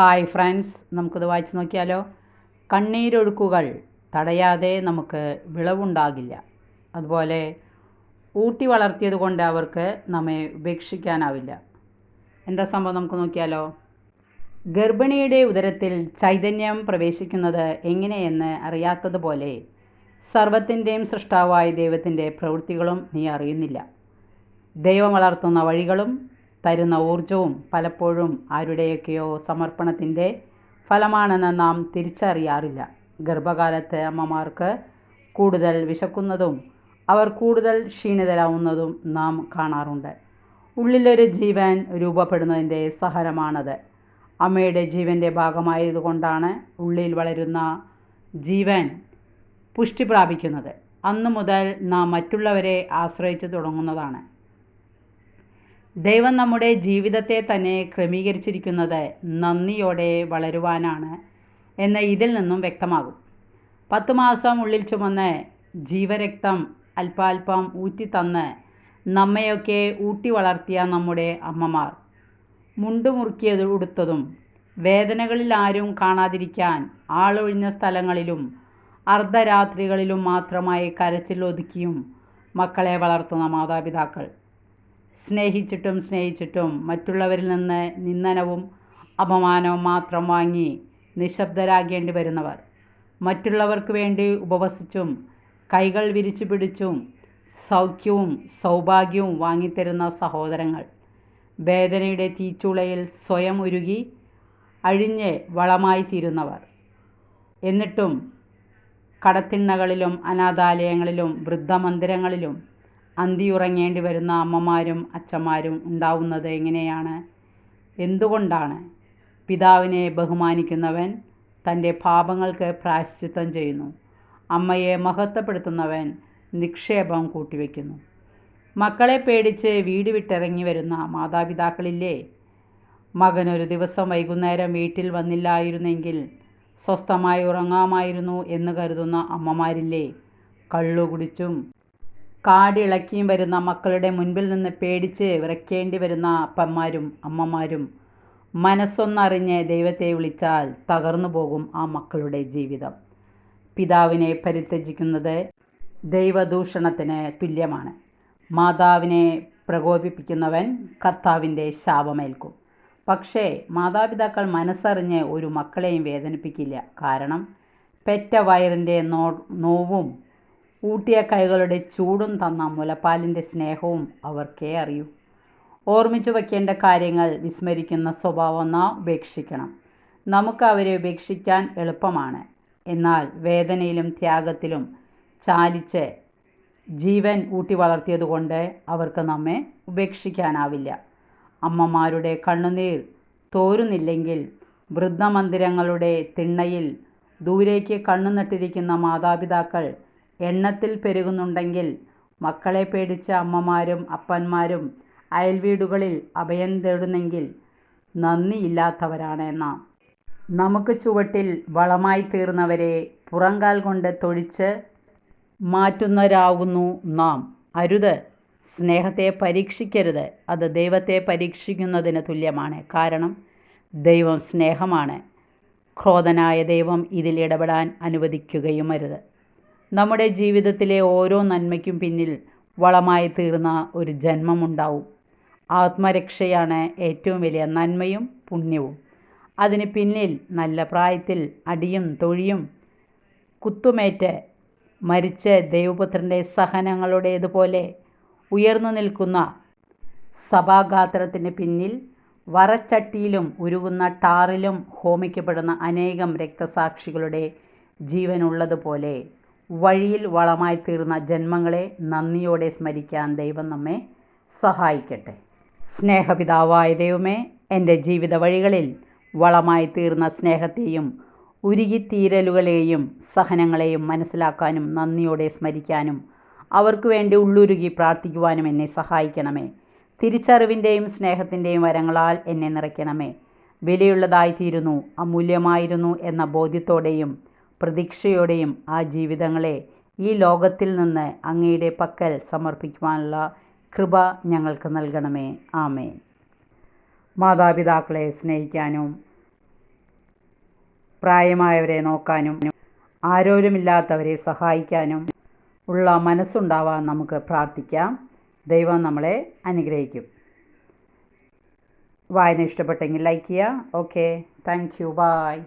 Hi friends നമുക്കിത് വായിച്ചു നോക്കിയാലോ? കണ്ണീരൊഴുക്കുകൾ തടയാതെ നമുക്ക് വിളവുണ്ടാകില്ല. അതുപോലെ ഊട്ടി വളർത്തിയത് കൊണ്ട് അവർക്ക് നമ്മെ ഉപേക്ഷിക്കാനാവില്ല. എന്താ സംഭവം നമുക്ക് നോക്കിയാലോ? ഗർഭിണിയുടെ ഉദരത്തിൽ ചൈതന്യം പ്രവേശിക്കുന്നത് എങ്ങനെയെന്ന് അറിയാത്തതുപോലെ സർവത്തിന്റെയും സൃഷ്ടാവായ ദൈവത്തിന്റെ പ്രവൃത്തികളും നീ അറിയുന്നില്ല. ദൈവം വളർത്തുന്ന വഴികളും തരുന്ന ഊർജവും പലപ്പോഴും ആരുടെയൊക്കെയോ സമർപ്പണത്തിന്റെ ഫലമാണെന്ന് നാം തിരിച്ചറിയാറില്ല. ഗർഭകാലത്ത് അമ്മമാർക്ക് കൂടുതൽ വിശക്കുന്നതും അവർ കൂടുതൽ ക്ഷീണിതരാവുന്നതും നാം കാണാറുണ്ട്. ഉള്ളിലൊരു ജീവൻ രൂപപ്പെടുന്നതിന്റെ സഹനമാണത്. അമ്മയുടെ ജീവന്റെ ഭാഗമായതുകൊണ്ടാണ് ഉള്ളിൽ വളരുന്ന ജീവൻ പുഷ്ടി പ്രാപിക്കുന്നത്. അന്നു മുതൽ നാം മറ്റുള്ളവരെ ആശ്രയിച്ചു തുടങ്ങുന്നതാണ്. ദൈവം നമ്മുടെ ജീവിതത്തെ തന്നെ ക്രമീകരിച്ചിരിക്കുന്നത് നന്ദിയോടെ വളരുവാനാണ് എന്ന് ഇതിൽ നിന്നും വ്യക്തമാകും. പത്ത് മാസം ഉള്ളിൽ ചുമന്ന് ജീവരക്തം അല്പാൽപം ഊറ്റിത്തന്ന് നമ്മയൊക്കെ ഊട്ടി വളർത്തിയ നമ്മുടെ അമ്മമാർ. മുണ്ടുമുറുക്കിയത് ഉടുത്തതും വേദനകളിൽ ആരും കാണാതിരിക്കാൻ ആളൊഴിഞ്ഞ സ്ഥലങ്ങളിലും അർദ്ധരാത്രികളിലും മാത്രമായി കരച്ചിലൊതുക്കിയും മക്കളെ വളർത്തുന്ന മാതാപിതാക്കൾ. സ്നേഹിച്ചിട്ടും സ്നേഹിച്ചിട്ടും മറ്റുള്ളവരിൽ നിന്ന് നിന്ദനവും അപമാനവും മാത്രം വാങ്ങി നിശബ്ദരാകേണ്ടി വരുന്നവർ. മറ്റുള്ളവർക്ക് വേണ്ടി ഉപവസിച്ചും കൈകൾ വിരിച്ചു പിടിച്ചും സൗഖ്യവും സൗഭാഗ്യവും വാങ്ങിത്തരുന്ന സഹോദരങ്ങൾ. വേദനയുടെ തീച്ചുളയിൽ സ്വയം ഉരുകി അഴിഞ്ഞ് വളമായി തീരുന്നവർ. എന്നിട്ടും കടത്തിണ്ണകളിലും അനാഥാലയങ്ങളിലും വൃദ്ധമന്ദിരങ്ങളിലും അന്തിയുറങ്ങേണ്ടി വരുന്ന അമ്മമാരും അച്ഛന്മാരും ഉണ്ടാവുന്നത് എങ്ങനെയാണ്? എന്തുകൊണ്ടാണ്? പിതാവിനെ ബഹുമാനിക്കുന്നവൻ തന്റെ പാപങ്ങൾക്ക് പ്രായശ്ചിത്തം ചെയ്യുന്നു. അമ്മയെ മഹത്വപ്പെടുത്തുന്നവൻ നിക്ഷേപം കൂട്ടിവെക്കുന്നു. മക്കളെ പേടിച്ച് വീട് വിട്ടിറങ്ങി വരുന്ന മാതാപിതാക്കളില്ലേ? മകനൊരു ദിവസം വൈകുന്നേരം വീട്ടിൽ വന്നില്ലായിരുന്നെങ്കിൽ സ്വസ്ഥമായി ഉറങ്ങാമായിരുന്നു എന്ന് കരുതുന്ന അമ്മമാരില്ലേ? കള്ളു കുടിച്ചും കാടിളക്കിയും വരുന്ന മക്കളുടെ മുൻപിൽ നിന്ന് പേടിച്ച് വിറയ്ക്കേണ്ടി വരുന്ന അപ്പന്മാരും അമ്മമാരും മനസ്സൊന്നറിഞ്ഞ് ദൈവത്തെ വിളിച്ചാൽ തകർന്നു പോകും ആ മക്കളുടെ ജീവിതം. പിതാവിനെ പരിത്യജിക്കുന്നത് ദൈവദൂഷണത്തിന് തുല്യമാണ്. മാതാവിനെ പ്രകോപിപ്പിക്കുന്നവൻ കർത്താവിന്റെ ശാപമേൽക്കും. പക്ഷേ മാതാപിതാക്കൾ മനസ്സറിഞ്ഞ് ഒരു മക്കളെയും വേദനിപ്പിക്കില്ല. കാരണം പെറ്റ വയറിന്റെ നോ നോവും ഊട്ടിയ കൈകളുടെ ചൂടും തന്ന മുലപ്പാലിന്റെ സ്നേഹവും അവർക്കേ അറിയൂ. ഓർമ്മിച്ചു വയ്ക്കേണ്ട കാര്യങ്ങൾ വിസ്മരിക്കുന്ന സ്വഭാവം നാം ഉപേക്ഷിക്കണം. നമുക്ക് അവരെ ഉപേക്ഷിക്കാൻ എളുപ്പമാണ്. എന്നാൽ വേദനയിലും ത്യാഗത്തിലും ചാലിച്ച് ജീവൻ ഊട്ടി വളർത്തിയതുകൊണ്ട് അവർക്ക് നമ്മെ ഉപേക്ഷിക്കാനാവില്ല. അമ്മമാരുടെ കണ്ണുനീർ തോരുന്നില്ലെങ്കിൽ വൃദ്ധമന്ദിരങ്ങളുടെ തിണ്ണയിൽ ദൂരേക്ക് കണ്ണുനട്ടിരിക്കുന്ന മാതാപിതാക്കൾ എണ്ണത്തിൽ പെരുകുന്നുണ്ടെങ്കിൽ മക്കളെ പേടിച്ച അമ്മമാരും അപ്പന്മാരും അയൽവീടുകളിൽ അഭയം തേടുന്നെങ്കിൽ നന്ദിയില്ലാത്തവരാണ് നാം. നമുക്ക് ചുവട്ടിൽ വളമായി തീർന്നവരെ പുറങ്കാൽ കൊണ്ട് തൊഴിച്ച് മാറ്റുന്നവരാകുന്നു നാം. അരുത്. സ്നേഹത്തെ പരീക്ഷിക്കരുത്. അത് ദൈവത്തെ പരീക്ഷിക്കുന്നതിന് തുല്യമാണ്. കാരണം ദൈവം സ്നേഹമാണ്. ക്രോധനായ ദൈവം ഇതിൽ ഇടപെടാൻ അനുവദിക്കുകയും നമ്മുടെ ജീവിതത്തിലെ ഓരോ നന്മയ്ക്കും പിന്നിൽ വളമായി തീർന്ന ഒരു ജന്മമുണ്ടാവും. ആത്മരക്ഷയാണ് ഏറ്റവും വലിയ നന്മയും പുണ്യവും. അതിന് പിന്നിൽ നല്ല പ്രായത്തിൽ അടിയും തൊഴിയും കുത്തുമേറ്റ് മരിച്ച ദൈവപുത്രന്റെ സഹനങ്ങളുടേതുപോലെ ഉയർന്നു നിൽക്കുന്ന സഭാഗാത്രത്തിന് പിന്നിൽ വറച്ചട്ടിയിലും ഉരുകുന്ന ടാറിലും ഹോമിക്കപ്പെടുന്ന അനേകം രക്തസാക്ഷികളുടെ ജീവനുള്ളതുപോലെ വഴിയിൽ വളമായി തീർന്ന ജന്മങ്ങളെ നന്ദിയോടെ സ്മരിക്കാൻ ദൈവം നമ്മെ സഹായിക്കട്ടെ. സ്നേഹപിതാവായ ദൈവമേ എന്റെ ജീവിത വഴികളിൽ വളമായി തീർന്ന സ്നേഹത്തെയും ഉരുകിത്തീരലുകളെയും സഹനങ്ങളെയും മനസ്സിലാക്കാനും നന്ദിയോടെ സ്മരിക്കാനും അവർക്ക് വേണ്ടി ഉള്ളുരുകി പ്രാർത്ഥിക്കുവാനും എന്നെ സഹായിക്കണമേ. തിരിച്ചറിവിന്റെയും സ്നേഹത്തിന്റെയും വരങ്ങളാൽ എന്നെ നിറയ്ക്കണമേ. വിലയുള്ളതായിത്തീരുന്നു അമൂല്യമായിരുന്നു എന്ന ബോധ്യത്തോടെയും പ്രതീക്ഷയോടെയും ആ ജീവിതങ്ങളെ ഈ ലോകത്തിൽ നിന്ന് അങ്ങയുടെ പക്കൽ സമർപ്പിക്കുവാനുള്ള കൃപ ഞങ്ങൾക്ക് നൽകണമേ. ആമേൻ. മാതാപിതാക്കളെ സ്നേഹിക്കാനും പ്രായമായവരെ നോക്കാനും ആരോരുമില്ലാത്തവരെ സഹായിക്കാനും ഉള്ള മനസ്സുണ്ടാവാൻ നമുക്ക് പ്രാർത്ഥിക്കാം. ദൈവം നമ്മളെ അനുഗ്രഹിക്കും. വായന ഇഷ്ടപ്പെട്ടെങ്കിൽ ലൈക്ക് ചെയ്യുക. ഓക്കെ. Thank you. ബായ്